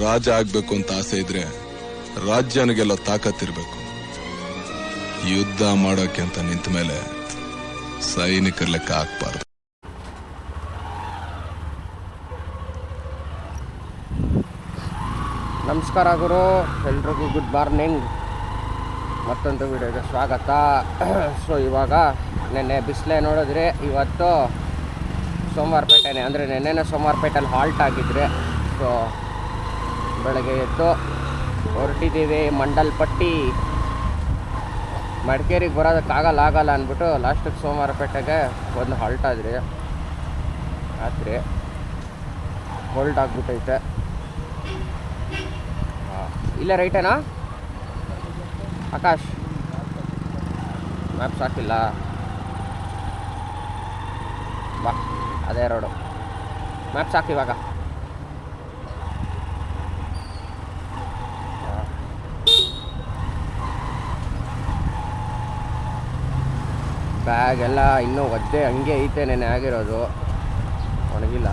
ರಾಜ ಆಗ್ಬೇಕು ಅಂತ ಆಸೆ ಇದ್ರೆ ರಾಜ್ಯನಿಗೆಲ್ಲ ತಾಕತ್ತಿರ್ಬೇಕು. ಯುದ್ಧ ಮಾಡೋಕೆ ಅಂತ ನಿಂತ ಮೇಲೆ ಸೈನಿಕರ ಲೆಕ್ಕ ಹಾಕ್ಬಾರ್ದು. ನಮಸ್ಕಾರ ಗುರು, ಎಲ್ರಿಗೂ ಗುಡ್ ಮಾರ್ನಿಂಗ್ ಮತ್ತೊಂದು ವಿಡಿಯೋಗೆ ಸ್ವಾಗತ. ಸೊ ಇವಾಗ ನೆನ್ನೆ ಬಿಸಿಲೆ ನೋಡಿದ್ರೆ ಇವತ್ತು ಸೋಮವಾರಪೇಟೆನೆ, ಅಂದರೆ ನೆನ್ನೆನೇ ಸೋಮವಾರಪೇಟೆಯಲ್ಲಿ ಹಾಲ್ಟ್ ಆಗಿದ್ರೆ. ಸೊ ಬೆಳಗ್ಗೆ ಎದ್ದು ಹೊರಟಿದ್ದೀವಿ ಮಂಡಲ್ಪಟ್ಟಿ ಮಡಿಕೇರಿಗೆ ಬರೋದಕ್ಕಾಗಲ್ಲ ಆಗಲ್ಲ ಅಂದ್ಬಿಟ್ಟು ಲಾಸ್ಟಿಗೆ ಸೋಮವಾರಪೇಟೆಗೆ ಒಂದು ಹಾಲ್ಟ್ ಆದ್ರಿ ರಾತ್ರಿ ಹೋಲ್ಡ್ ಆಗಿಬಿಟ್ಟೈತೆ. ಇಲ್ಲೇ ರೈಟೇನಾ ಆಕಾಶ್. ಮ್ಯಾಪ್ಸ್ ಹಾಕಿಲ್ಲ ಬಾ, ಅದೇ ರೋಡು. ಮ್ಯಾಪ್ಸ್ ಹಾಕಿ ಇವಾಗ. ಬ್ಯಾಗ್ ಎಲ್ಲ ಇನ್ನೂ ಒದ್ದೆ ಹಂಗೆ ಐತೆ ನೆನೆ ಆಗಿರೋದು. ಒಣಗಿಲ್ಲ.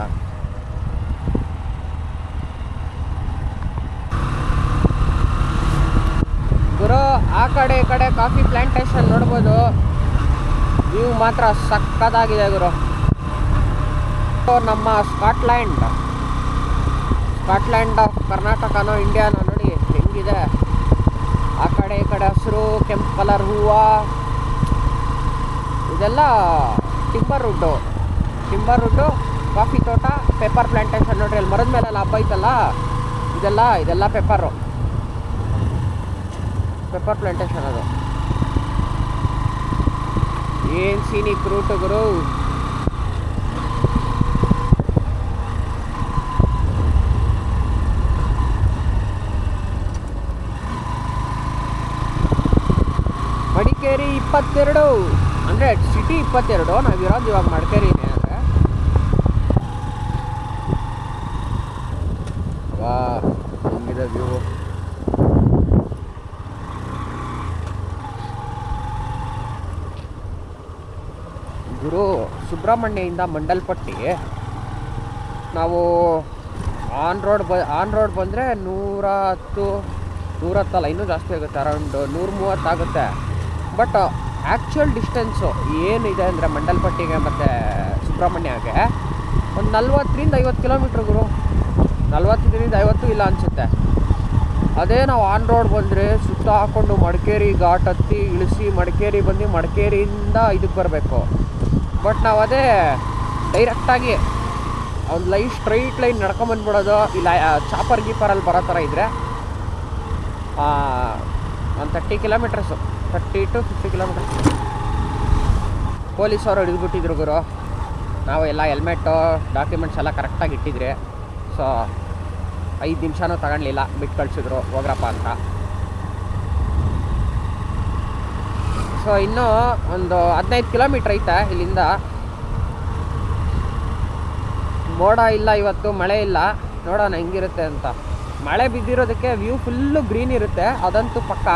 ಗುರು, ಆ ಕಡೆ ಈ ಕಡೆ ಕಾಫಿ ಪ್ಲಾಂಟೇಶನ್ ನೋಡ್ಬೋದು. ವ್ಯೂ ಮಾತ್ರ ಸಕ್ಕತ್ತಾಗಿದೆ ಗುರು. ನಮ್ಮ ಸ್ಕಾಟ್ಲ್ಯಾಂಡ್ ಸ್ಕಾಟ್ಲ್ಯಾಂಡ್ ಆಫ್ ಕರ್ನಾಟಕನೋ ಇಂಡಿಯಾನೋ ನೋಡಿ ಹೆಂಗಿದೆ. ಆ ಕಡೆ ಈ ಕಡೆ ಹಸಿರು ಕೆಂಪು ಕಲರ್ ಹೂವು. ಇದೆಲ್ಲ ಟಿಂಬರ್ ರುಡ್ಡು ಟಿಂಬರ್ ರುಡ್ಡು ಕಾಫಿ ತೋಟ ಪೆಪ್ಪರ್ ಪ್ಲ್ಯಾಂಟೇಷನ್ ನೋಡ್ರಿ, ಅಲ್ಲಿ ಮರದ ಮೇಲೆಲ್ಲ ಹಬ್ಬ ಐತಲ್ಲ, ಇದೆಲ್ಲ ಇದೆಲ್ಲ ಪೆಪ್ಪರು ಪೆಪ್ಪರ್ ಪ್ಲ್ಯಾಂಟೇಷನ್ ಅದು. ಏನು ಸೀನಿಕ್ ರೂಟ್ ಗುರು? ಮಡಿಕೇರಿ ಇಪ್ಪತ್ತೆರಡು ಅಂದ್ರೆ ಸಿಟಿ ಇಪ್ಪತ್ತೆರಡು ನಾವು ಇರೋದು ಇವಾಗ ಮಡಿಕೇರಿನೇ ಅಂದರೆ. ವಾ ಹೆಂಗಿದೆ ವ್ಯೂ ಗುರು ಸುಬ್ರಹ್ಮಣ್ಯದಿಂದ ಮಂಡಲ್ಪಟ್ಟಿ. ನಾವು ಆನ್ ರೋಡ್ ಬ ಆನ್ ರೋಡ್ ಬಂದರೆ ನೂರ ಹತ್ತು ನೂರ ಹತ್ತಲ್ಲ ಇನ್ನೂ ಜಾಸ್ತಿ ಆಗುತ್ತೆ ಅರೌಂಡ್ ನೂರ ಮೂವತ್ತಾಗುತ್ತೆ ಬಟ್ ಆ್ಯಕ್ಚುಯಲ್ ಡಿಸ್ಟೆನ್ಸು ಏನಿದೆ ಅಂದರೆ ಮಂಡಲ್ಪಟ್ಟಿಗೆ ಮತ್ತು ಸುಬ್ರಹ್ಮಣ್ಯಗೆ ಒಂದು ನಲ್ವತ್ತರಿಂದ ಐವತ್ತು ಕಿಲೋಮೀಟ್ರ್ ಗುರು. ನಲ್ವತ್ತರಿಂದ ಐವತ್ತು ಇಲ್ಲ ಅನಿಸುತ್ತೆ. ಅದೇ ನಾವು ಆನ್ ರೋಡ್ ಬಂದರೆ ಸುತ್ತ ಹಾಕ್ಕೊಂಡು ಮಡಿಕೇರಿ ಘಾಟ್ ಹತ್ತಿ ಇಳಿಸಿ ಮಡಿಕೇರಿ ಬಂದು ಮಡಿಕೇರಿಯಿಂದ ಇದಕ್ಕೆ ಬರಬೇಕು. ಬಟ್ ನಾವು ಅದೇ ಡೈರೆಕ್ಟಾಗಿ ಒಂದು ಲೈನ್ ಸ್ಟ್ರೈಟ್ ಲೈನ್ ನಡ್ಕೊಂಬಂದ್ಬಿಡೋದು ಇಲ್ಲ ಚಾಪರ್ ಗೀಪರಲ್ಲಿ ಬರೋ ಥರ ಇದ್ದರೆ ಒಂದು thirty kilometres thirty to fifty police ಅವರು ಹಿಡಿದ್ಬಿಟ್ಟಿದ್ರು ಗುರು. ನಾವು ಎಲ್ಲ ಹೆಲ್ಮೆಟ್ಟು ಡಾಕ್ಯುಮೆಂಟ್ಸ್ ಎಲ್ಲ ಕರೆಕ್ಟಾಗಿ ಇಟ್ಟಿದ್ರಿ ಸೊ ಐದು ನಿಮಿಷನೂ ತಗೊಳ್ಲಿಲ್ಲ ಬಿಟ್ಟು ಕಳಿಸಿದ್ರು, ಹೋಗ್ರಪ್ಪ ಅಂತ. ಸೊ ಇನ್ನೂ ಒಂದು ಹದಿನೈದು ಕಿಲೋಮೀಟ್ರ್ ಐತೆ ಇಲ್ಲಿಂದ. ಮೋಡ ಇಲ್ಲ ಇವತ್ತು, ಮಳೆ ಇಲ್ಲ. ನೋಡೋಣ ಹೆಂಗಿರುತ್ತೆ ಅಂತ. ಮಳೆ ಬಿದ್ದಿರೋದಕ್ಕೆ ವ್ಯೂ ಫುಲ್ಲು ಗ್ರೀನ್ ಇರುತ್ತೆ. ಅದಂತೂ ಪಕ್ಕ.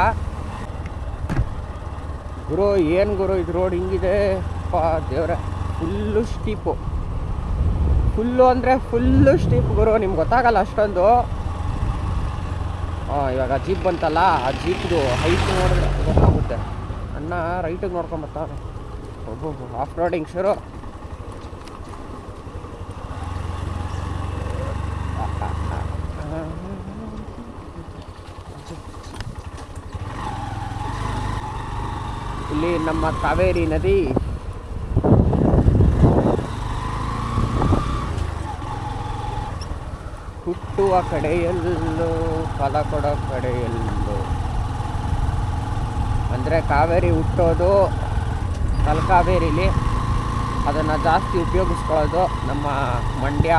ಗುರು, ಏನು ಗುರು, ಇದು ರೋಡ್ ಹಿಂಗಿದೆ. ಪಾ, ದೇವ್ರ, ಫುಲ್ಲು ಸ್ಟೀಪು. ಫುಲ್ಲು ಅಂದರೆ ಫುಲ್ಲು ಸ್ಟೀಪ್ ಗುರು, ನಿಮ್ಗೆ ಗೊತ್ತಾಗಲ್ಲ ಅಷ್ಟೊಂದು. ಹಾಂ ಇವಾಗ ಜೀಪ್ ಬಂತಲ್ಲ, ಆ ಜೀಪ್ದು ಹೈಟ್ ನೋಡಿದ್ರೆ ಗೊತ್ತಾಗುತ್ತೆ. ಅಣ್ಣ ರೈಟಿಗೆ ನೋಡ್ಕೊಂಬರ್ತಾನೆ ಒಬ್ಬೊಬ್ಬ ಆಫ್ ರೋಡಿಂಗ್ ಶುರು. ಇಲ್ಲಿ ನಮ್ಮ ಕಾವೇರಿ ನದಿ. ಹುಟ್ಟುವ ಕಡೆಯಲ್ಲೂ, ಫಲ ಕೊಡೋ ಕಡೆಯಲ್ಲೂ. ಅಂದರೆ ಕಾವೇರಿ ಹುಟ್ಟೋದು ತಲಕಾವೇರಿಲಿ ಅದನ್ನು ಜಾಸ್ತಿ ಉಪಯೋಗಿಸ್ಕೊಳ್ಳೋದು ನಮ್ಮ ಮಂಡ್ಯ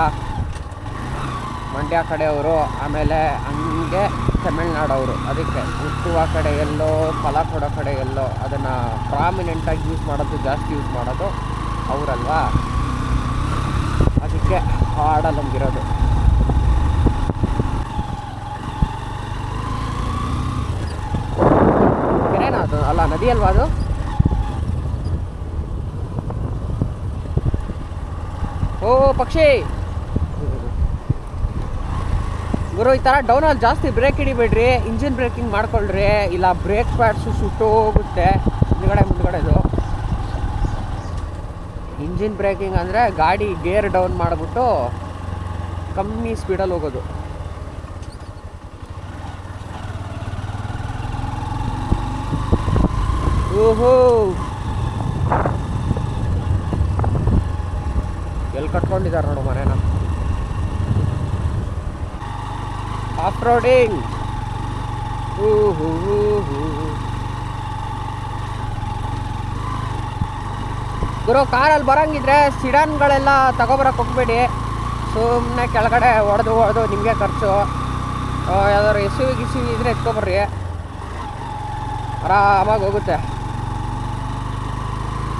ಮಂಡ್ಯ ಕಡೆಯವರು. ಆಮೇಲೆ ಹಂಗೆ ತಮಿಳ್ನಾಡವರು. ಅದಕ್ಕೆ ಹುಟ್ಟುವ ಕಡೆ ಎಲ್ಲೋ, ಫಲ ಕೊಡೋ ಕಡೆ ಎಲ್ಲೋ ಅದನ್ನು ಪ್ರಾಮಿನೆಂಟಾಗಿ ಯೂಸ್ ಮಾಡೋದು, ಜಾಸ್ತಿ ಯೂಸ್ ಮಾಡೋದು ಅವರಲ್ವಾ? ಅದಕ್ಕೆ ಹಾಡಲ್ಲಿ ಇರೋದು ಕೆರೆನಾ ಅದು? ಅಲ್ಲ, ನದಿ ಅಲ್ವಾ ಅದು? ಓ, ಪಕ್ಷಿ! ಗುರು, ಈ ಥರ ಡೌನಲ್ಲಿ ಜಾಸ್ತಿ ಬ್ರೇಕ್ ಹಿಡಿಬೇಡ್ರಿ ಇಂಜಿನ್ ಬ್ರೇಕಿಂಗ್ ಮಾಡ್ಕೊಳ್ರಿ, ಇಲ್ಲ ಬ್ರೇಕ್ ಪ್ಯಾಡ್ಸು ಸುಟ್ಟೋಗುತ್ತೆ ಮುಂದ್ಗಡೆ ಮುಂದ್ಗಡೆದು ಇಂಜಿನ್ ಬ್ರೇಕಿಂಗ್ ಅಂದರೆ ಗಾಡಿ ಗೇರ್ ಡೌನ್ ಮಾಡಿಬಿಟ್ಟು ಕಮ್ಮಿ ಸ್ಪೀಡಲ್ಲಿ ಹೋಗೋದು. ಓಹೋ! ಎಲ್ಲಿ ಕಟ್ಕೊಂಡಿದ್ದಾರೆ ನೋಡು ಮನೇನ ಆಫ್ ರೋಡಿಂಗ್ ಗುರು, ಕಾರಲ್ಲಿ ಬರೋಂಗಿದ್ರೆ ಸಿಡನ್ಗಳೆಲ್ಲ ತಗೊಬರಕ್ಕೆ ಹೋಗ್ಬೇಡಿ. ಸುಮ್ಮನೆ ಕೆಳಗಡೆ ಹೊಡೆದು ಹೊಡೆದು ನಿಮಗೆ ಖರ್ಚು. ಯಾವ್ದಾದ್ರು ಎಸ್ ಗಿಸಿ ಇದ್ರೆ ಎತ್ಕೊಬರ್ರಿ ಆರಾಮಾಗಿ ಹೋಗುತ್ತೆ.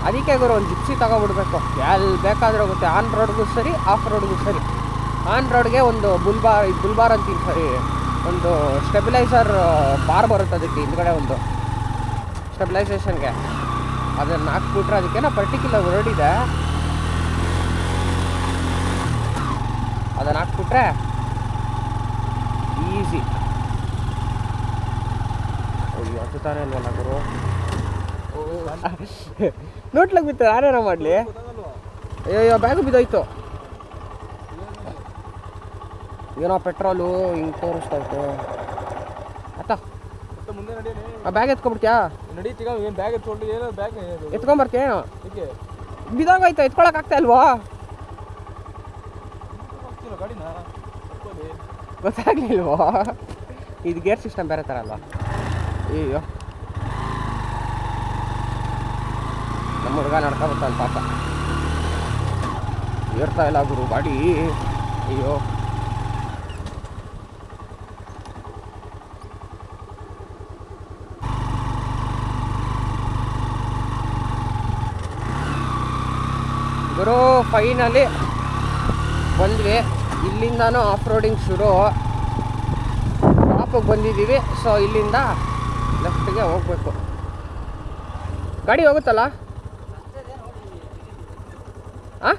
ಅದಕ್ಕೆ ಗುರು, ಒಂದು ಜಿಪ್ಸಿ ತಗೊಬಿಡ್ಬೇಕು. ಎಲ್ಲಿ ಬೇಕಾದರೂ ಹೋಗುತ್ತೆ. ಆನ್ ರೋಡ್ಗೂ ಸರಿ ಆಫ್ ರೋಡ್ಗೂ ಸರಿ. ಆನ್ ರೋಡ್ಗೆ ಒಂದು ಬುಲ್ಬಾರ್ ಬುಲ್ಬಾರ್ ಅಂತ ಸರಿ ಒಂದು ಸ್ಟೆಬಿಲೈಸರ್ ಬಾರ್ ಬರುತ್ತೆ ಅದಕ್ಕೆ ಹಿಂದ್ಗಡೆ ಒಂದು ಸ್ಟೆಬಿಲೈಸೇಷನ್ಗೆ. ಅದನ್ನು ಹಾಕ್ಬಿಟ್ರೆ ಅದಕ್ಕೇನೋ ಪರ್ಟಿಕ್ಯುಲರ್ ವರ್ಡ್ ಇದೆ. ಅದನ್ನು ಹಾಕ್ಬಿಟ್ರೆ ಈಸಿ ಅಯ್ಯೋ ತಾನೇ ಅಲ್ವಲ್ಲ ಗುರು? ನೋಟ್ಲಾಗ ಬಿತ್ತು ನಾನೇನೋ ಮಾಡಲಿ? ಅಯ್ಯೋ ಬ್ಯಾಗು ಬಿದ್ದೋಯ್ತು. ಏನೋ ಪೆಟ್ರೋಲು ಹಿಂಗೆ ತೋರಿಸ್ತಾಯ್ತು ಅತ್ತ ಮತ್ತೆ ಮುಂದೆ ಆ ಬ್ಯಾಗ್ ಎತ್ಕೊಬಿಡ್ತೀಯಾ ನಡೀತೀಗ ಏನು ಬ್ಯಾಗ್ ಎತ್ಕೊಂಡು ಏನೋ ಬ್ಯಾಗ್ ಎತ್ಕೊಂಬರ್ತೀಯೇನೋ ಇದಕ್ಕೆ ಬಿದ್ದೋಗೋಯ್ತು? ಎತ್ಕೊಳಕ್ ಆಗ್ತಾ ಇಲ್ವೋ? ಗೊತ್ತಾಗ್ಲಿಲ್ವೋ? ಇದು ಗೇರ್ ಸಿಸ್ಟಮ್ ಬೇರೆ ಥರ ಅಲ್ವಾ? ಅಯ್ಯೋ ನಮ್ಮ ಹುಡುಗ ನಡ್ಕೊಬರ್ತಾನೆ ಪಾಪ. ಏರ್ತಾ ಇಲ್ಲ ಗುರು ಗಾಡಿ. ಅಯ್ಯೋ ಗುರು ಫೈನಲಿ ಬಂದ್ವಿ. ಇಲ್ಲಿಂದನೂ ಆಫ್ ರೋಡಿಂಗ್ ಶುರು. ಟಾಪಿಗೆ ಬಂದಿದ್ದೀವಿ. ಸೊ ಇಲ್ಲಿಂದ ಲೆಫ್ಟ್ಗೆ ಹೋಗ್ಬೇಕು. ಗಾಡಿ ಹೋಗುತ್ತಲ್ಲ? ಹಾಂ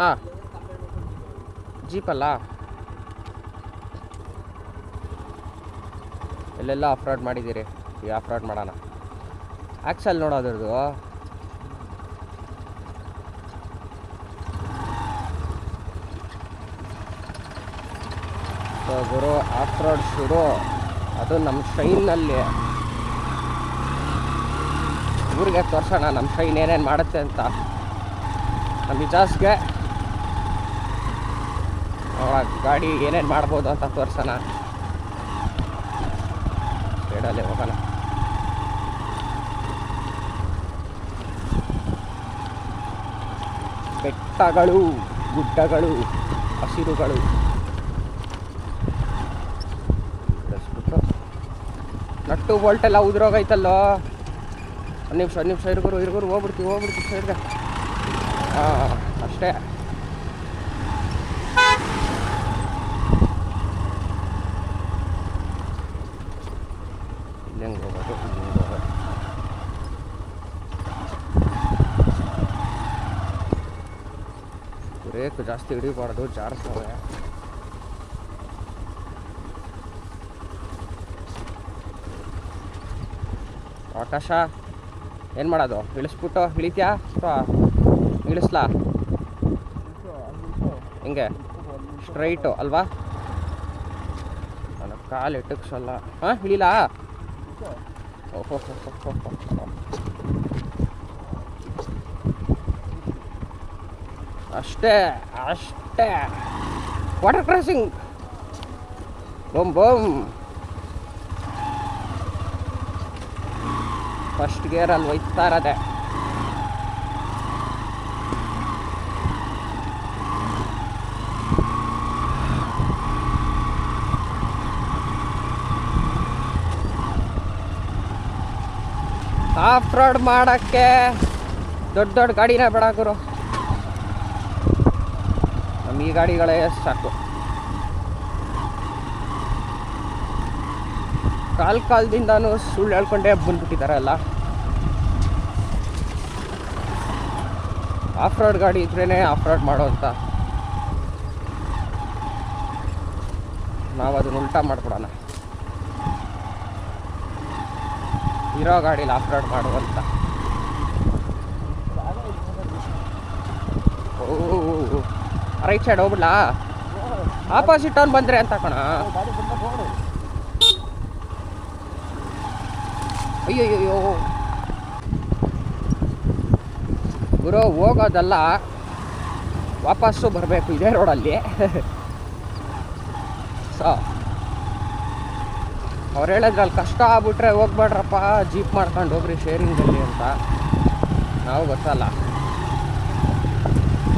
ಹಾಂ ಜೀಪಲ್ಲ? ಎಲ್ಲೆಲ್ಲ ಆಫ್ ರೋಡ್ ಮಾಡಿದ್ದೀರಿ. ಈಗ ಆಫ್ ರೋಡ್ ಮಾಡೋಣ ಆ್ಯಕ್ಸಲ್ ನೋಡೋದ್ರದ್ದು ಗುರು ಆಫ್ ರೋಡ್ ಶುರು. ಅದು ನಮ್ಮ ಶೈನಲ್ಲಿ ಊರಿಗೆ ತೋರ್ಸೋಣ ನಮ್ಮ ಶೈನ್ ಏನೇನು ಮಾಡುತ್ತೆ ಅಂತ. ನಮ್ಮ ಇಜಾಸ್ಗೆ ಗಾಡಿ ಏನೇನು ಮಾಡ್ಬೋದು ಅಂತ ತೋರ್ಸೋಣ. ಸೈಡಲ್ಲೇ ಹೋಗೋಣ. ಬೆಟ್ಟಗಳು, ಗುಡ್ಡಗಳು, ಹಸಿರುಗಳು. ನಟ್ಟು ಬೋಲ್ಟ್ ಎಲ್ಲ ಉದುರೋಗೈತಲ್ಲೋ. ಒಂದು ನಿಮಿಷ ಒಂದು ನಿಮಿಷ ಇರುಗುರು ಇರುಗುರು ಹೋಗ್ಬಿಡ್ತೀವಿ ಹೋಗ್ಬಿಡ್ತೀವಿ, ಸೈಡ್ಗೆ. ಹಾಂ, ಅಷ್ಟೇ. ಇಲ್ಲಿ ಹೆಂಗೆ ಹೋಗೋದು ಬ್ರೇಕ್ ಜಾಸ್ತಿ ಹಿಡಿಬಾರ್ದು ಜಾರಿಸ್ತವೆ ಆಕಾಶ, ಏನು ಮಾಡೋದು? ಇಳಿಸ್ಬಿಟ್ಟು ಇಳಿತೀಯಾ? ಅಥವಾ ಇಳಿಸ್ಲಾ? ಹಿಂಗೆ. ಸ್ಟ್ರೈಟು, ಅಲ್ವಾ? ನನ್ನ ಕಾಲು ಇಟ್ಟಕ್ಸಲ್ಲ ಹಾಂ, ಇಳಿಲಾ? ಓಹೋ. ಅಷ್ಟೇ ಅಷ್ಟೇ. ವಾಟರ್ ಕ್ರಾಸಿಂಗ್ ಬೊಮ್ ಬೊಮ್ ಫಸ್ಟ್ ಗೇರಲ್ಲಿ ಒಯ್ತಾ ಇರೋದೆ. ಆಫ್ ರೋಡ್ ಮಾಡೋಕ್ಕೆ ದೊಡ್ಡ ದೊಡ್ಡ ಗಾಡಿನೇ ಬೇಡ ಗುರು. ನಮ್ಮ ಈ ಗಾಡಿಗಳೇ ಸಾಕು. ಕಾಲ ಕಾಲದಿಂದನೂ ಸುಳ್ಳು ಹೇಳ್ಕೊಂಡೇ ಬಂದ್ಬಿಟ್ಟಿದ್ದಾರಲ್ಲ ಆಫ್ ರೋಡ್ ಗಾಡಿ ಇದ್ರೇ ಆಫ್ ರೋಡ್ ಮಾಡೋ ಅಂತ. ನಾವು ಅದನ್ನ ಉಲ್ಟಾ ಮಾಡ್ಬಿಡೋಣ. ಇರೋ ಗಾಡಿಲಿ ಆಫ್ ರೋಡ್ ಮಾಡುವಂತ ಓ, ರೈಟ್ ಸೈಡ್ ಹೋಗ್ಬಿಡ್ಲಾ? ಆಪೋಸಿಟ್ ಅವ್ನು ಬಂದ್ರೆ ಅಂತ ಕಣ. ಅಯ್ಯಯ್ಯೋ ಗುರು, ಹೋಗೋದಲ್ಲ. ವಾಪಸ್ಸು ಬರಬೇಕು ಇದೇ ರೋಡಲ್ಲಿ. ಸೊ, ಅವ್ರು ಹೇಳಿದ್ರಲ್ಲಿ ಕಷ್ಟ ಆಗ್ಬಿಟ್ರೆ ಹೋಗ್ಬೇಡ್ರಪ್ಪ, ಜೀಪ್ ಮಾಡ್ಕೊಂಡು ಹೋಗ್ರಿ ಶೇರಿಂಗಲ್ಲಿ ಅಂತ. ನಾವು ಗೊತ್ತಲ್ಲ.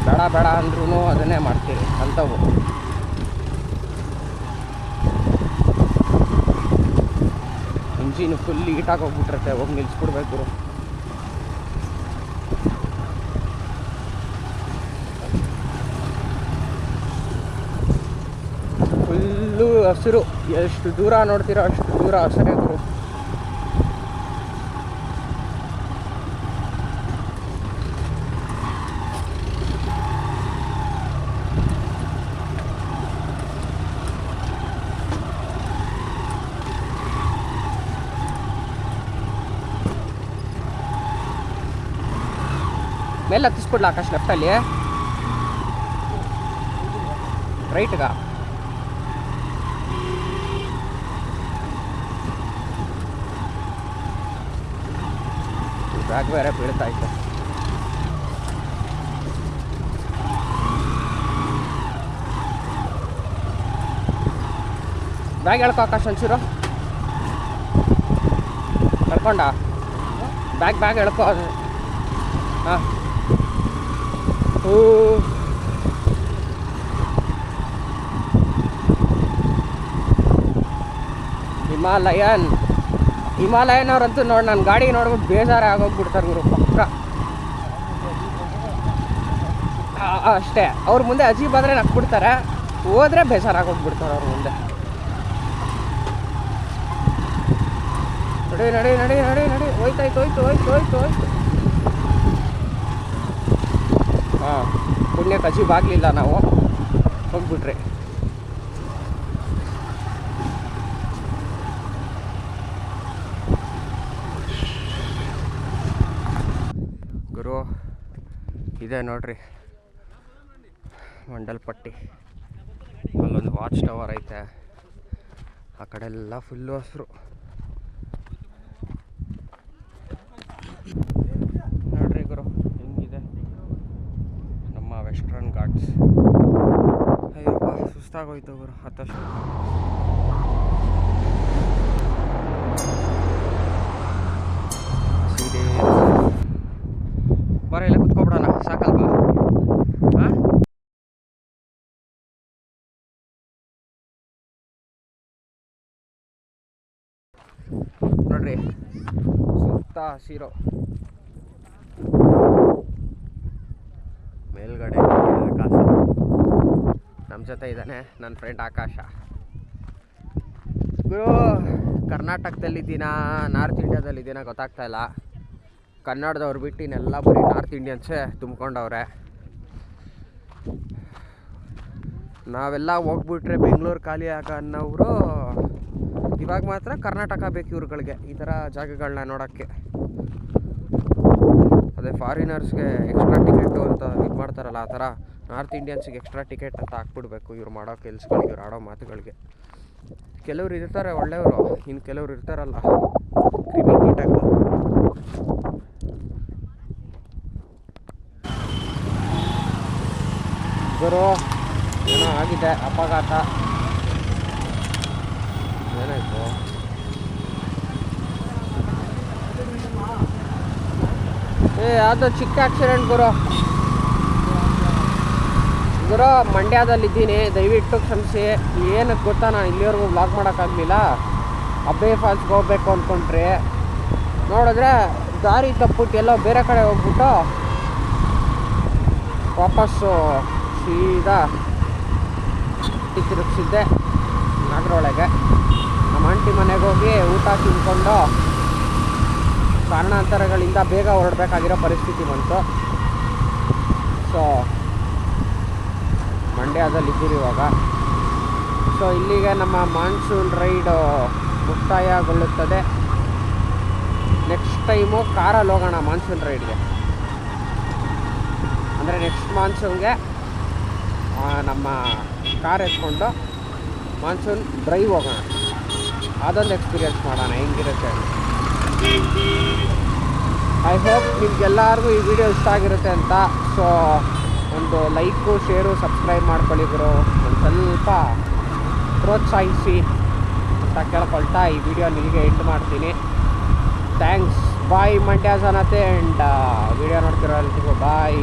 ಬೇಡ ಬೇಡ ಅಂದ್ರೂ ಅದನ್ನೇ ಮಾಡ್ತೀರಿ ಅಂಥವು ಇಂಜಿನ್ ಫುಲ್ ಈಟಾಗಿ ಹೋಗ್ಬಿಟ್ಟಿರುತ್ತೆ ಹೋಗಿ ನಿಲ್ಸ್ಬಿಡ್ಬೇಕು ಫುಲ್ಲು ಹಸಿರು. ಎಷ್ಟು ದೂರ ನೋಡ್ತೀರೋ ಅಷ್ಟು ದೂರ ಹಸಿರೇ ಗುರು. ಮೇಲೆ ಹತ್ತಿಸ್ಬಿಡ್ಲ ಆಕಾಶ್ ಲೆಫ್ಟಲ್ಲಿ ರೈಟ್ಗ ಬ್ಯಾಗ್ ಬೇರೆ ಬೀಳ್ತಾ ಇತ್ತು ಬ್ಯಾಗ್ ಹೇಳ್ಕೊ ಆಕಾಶ್ ಒಂಚೂರು ಹೇಳ್ಕೊಂಡ ಬ್ಯಾಗ್ ಬ್ಯಾಗ್ ಹೇಳ್ಕೊ ಹಾಂ ಓ ಹಿಮಾಲಯನ್. ಹಿಮಾಲಯನ್ ಅವ್ರಂತೂ ನೋಡಿ ನನ್ನ ಗಾಡಿ ನೋಡ್ಬಿಟ್ಟು ಬೇಜಾರ ಆಗೋಗ್ಬಿಡ್ತಾರೆ ಗುರು, ಪಕ್ಕ. ಅಷ್ಟೇ. ಅವ್ರ ಮುಂದೆ ಅಜೀಬ್ ಆದರೆ ನಕ್ಬಿಡ್ತಾರೆ ಹೋದ್ರೆ ಬೇಜಾರಾಗೋಗ್ಬಿಡ್ತಾರೆ ಅವ್ರ ಮುಂದೆ. ನಡಿ ನಡಿ ನಡಿ ನಡಿ ನಡಿ. ಹೋಯ್ತಾಯ್ತು, ಹೋಯ್ತು ಹೋಯ್ತು ಹೋಯ್ತು ಹೋಯ್ತು. ಹಾಂ ಅಜೀಬ್ ಆಗಲಿಲ್ಲ ನಾವು. ಹೋಗ್ಬಿಟ್ರಿ. ಗುರು, ಇದೆ ನೋಡ್ರಿ. ಮಂಡಲ್ಪಟ್ಟಿ. ಅಲ್ಲೊಂದು ವಾಚ್ ಟವರ್ ಐತೆ. ಆ ಕಡೆ ಎಲ್ಲ ಫುಲ್ಲು ಹಸಿರು ನೋಡ್ರಿ ಗುರು ಹೆಂಗಿದೆ ನಮ್ಮ ಘಾಟ್ಸ್ ಅಯ್ಯಪ್ಪ ಸುಸ್ತಾಗೋಯ್ತು ಗುರು, ಹತ್ತಷ್ಟು. ಸೀದೆ ಬರ ಇಲ್ಲ ಕುತ್ಕೊಬಿಡೋಣ ಸಾಕಲ್ಪ ಹಾಂ? ನೋಡ್ರಿ ಸುತ್ತ ಹಸಿರು ಮೇಲ್ಗಡೆ. ನಮ್ಮ ಜೊತೆ ಇದ್ದಾನೆ ನನ್ನ ಫ್ರೆಂಡ್ ಆಕಾಶ. ಗುರು ಕರ್ನಾಟಕದಲ್ಲಿದ್ದೀನಾ ನಾರ್ತ್ ಇಂಡಿಯಾದಲ್ಲಿದ್ದೀನಾ ಗೊತ್ತಾಗ್ತಾ ಇಲ್ಲ. ಕನ್ನಡದವ್ರು ಬಿಟ್ಟು ಇನ್ನೆಲ್ಲ ಬರೀ ನಾರ್ತ್ ಇಂಡಿಯನ್ಸೇ ತುಂಬ್ಕೊಂಡವ್ರೆ. ನಾವೆಲ್ಲ ಹೋಗ್ಬಿಟ್ರೆ ಬೆಂಗಳೂರು ಖಾಲಿ ಆಗ ಅನ್ನೋರು ಇವಾಗ ಮಾತ್ರ ಕರ್ನಾಟಕ ಬೇಕು ಇವ್ರುಗಳಿಗೆ, ಈ ಥರ ಜಾಗಗಳನ್ನ ನೋಡೋಕ್ಕೆ. ಅದೇ ಫಾರಿನರ್ಸ್ಗೆ ಎಕ್ಸ್ಟ್ರಾ ಟಿಕೆಟು ಅಂತ ಇದು ಮಾಡ್ತಾರಲ್ಲ ಆ ಥರ ನಾರ್ತ್ ಇಂಡಿಯನ್ಸಿಗೆ ಎಕ್ಸ್ಟ್ರಾ ಟಿಕೆಟ್ ಅಂತ ಹಾಕ್ಬಿಡ್ಬೇಕು. ಇವ್ರು ಮಾಡೋ ಕೆಲ್ಸಗಳಿಗೆ, ಇವ್ರು ಆಡೋ ಮಾತುಗಳಿಗೆ. ಕೆಲವ್ರು ಇರ್ತಾರೆ ಒಳ್ಳೆಯವರು, ಇನ್ನು ಕೆಲವ್ರು ಇರ್ತಾರಲ್ಲ ಕೀಟಗಳು. ಗುರು, ಏನೋ ಆಗಿದೆ, ಅಪಘಾತ. ಏನಾಯ್ತು? ಏ, ಯಾವುದೋ ಚಿಕ್ಕ ಆಕ್ಸಿಡೆಂಟ್ ಗುರು. ಗುರು ಮಂಡ್ಯದಲ್ಲಿದ್ದೀನಿ, ದಯವಿಟ್ಟು ಕ್ಷಮಿಸಿ. ಏನಕ್ಕೆ ಗೊತ್ತಾ, ನಾನು ಇಲ್ಲಿವರೆಗೂ ಬ್ಲಾಗ್ ಮಾಡೋಕ್ಕಾಗಲಿಲ್ಲ. ಅಬ್ಬೆ ಫಾಲ್ಸ್ಗೆ ಹೋಗ್ಬೇಕು ಅಂದ್ಕೊಂಡ್ರಿ ನೋಡಿದ್ರೆ ದಾರಿ ತಪ್ಪಿಟ್ಟು ಎಲ್ಲೋ ಬೇರೆ ಕಡೆ ಹೋಗ್ಬಿಟ್ಟು ವಾಪಸ್ಸು ಸೀದಾ ತಿರುಗಿಸಿದ್ದೆ ನಾಗರೊಳಗೆ ನಮ್ಮ ಆಂಟಿ ಮನೆಗೆ ಹೋಗಿ ಊಟ ತಿನ್ಕೊಂಡು ಕಾರಣಾಂತರಗಳಿಂದ ಬೇಗ ಹೊರಡಬೇಕಾಗಿರೋ ಪರಿಸ್ಥಿತಿ ಬಂತು. ಸೊ ಮಂಡ್ಯದಲ್ಲಿದ್ದೀರಿ ಇವಾಗ ಸೊ ಇಲ್ಲಿಗೆ ನಮ್ಮ ಮಾನ್ಸೂನ್ ರೈಡ್ ಮುಕ್ತಾಯಗೊಳ್ಳುತ್ತದೆ. ನೆಕ್ಸ್ಟ್ ಟೈಮು ಕಾರಲ್ಲಿ ಹೋಗೋಣ ಮಾನ್ಸೂನ್ ರೈಡ್ಗೆ ಅಂದರೆ ನೆಕ್ಸ್ಟ್ ಮಾನ್ಸೂನ್ಗೆ ನಮ್ಮ ಕಾರ್ ಎತ್ಕೊಂಡು ಮಾನ್ಸೂನ್ ಡ್ರೈವ್ ಹೋಗೋಣ. ಅದೊಂದು ಎಕ್ಸ್ಪೀರಿಯನ್ಸ್ ಮಾಡೋಣ, ಹೆಂಗಿರುತ್ತೆ ಐ ಹೋಪ್ ನಿಮ್ಗೆಲ್ಲರಿಗೂ ಈ ವಿಡಿಯೋ ಇಷ್ಟ ಆಗಿರುತ್ತೆ ಅಂತ. ಸೊ ಒಂದು ಲೈಕು, ಶೇರು, ಸಬ್ಸ್ಕ್ರೈಬ್ ಮಾಡ್ಕೊಳ್ಳಿ ಗುರು. ಒಂದು ಸ್ವಲ್ಪ ಪ್ರೋತ್ಸಾಹಿಸಿ ಅಂತ ಕೇಳ್ಕೊಳ್ತಾ ಈ ವಿಡಿಯೋ ನಿಮಗೆ ಎಂಡ್ ಮಾಡ್ತೀನಿ. ಥ್ಯಾಂಕ್ಸ್ ಬಾಯ್ ಮಂಡ್ಯ ಜನತೆ ಆ್ಯಂಡ್ ವಿಡಿಯೋ ನೋಡ್ತಿರೋ ಎಲ್ರಿಗೂ ಬಾಯ್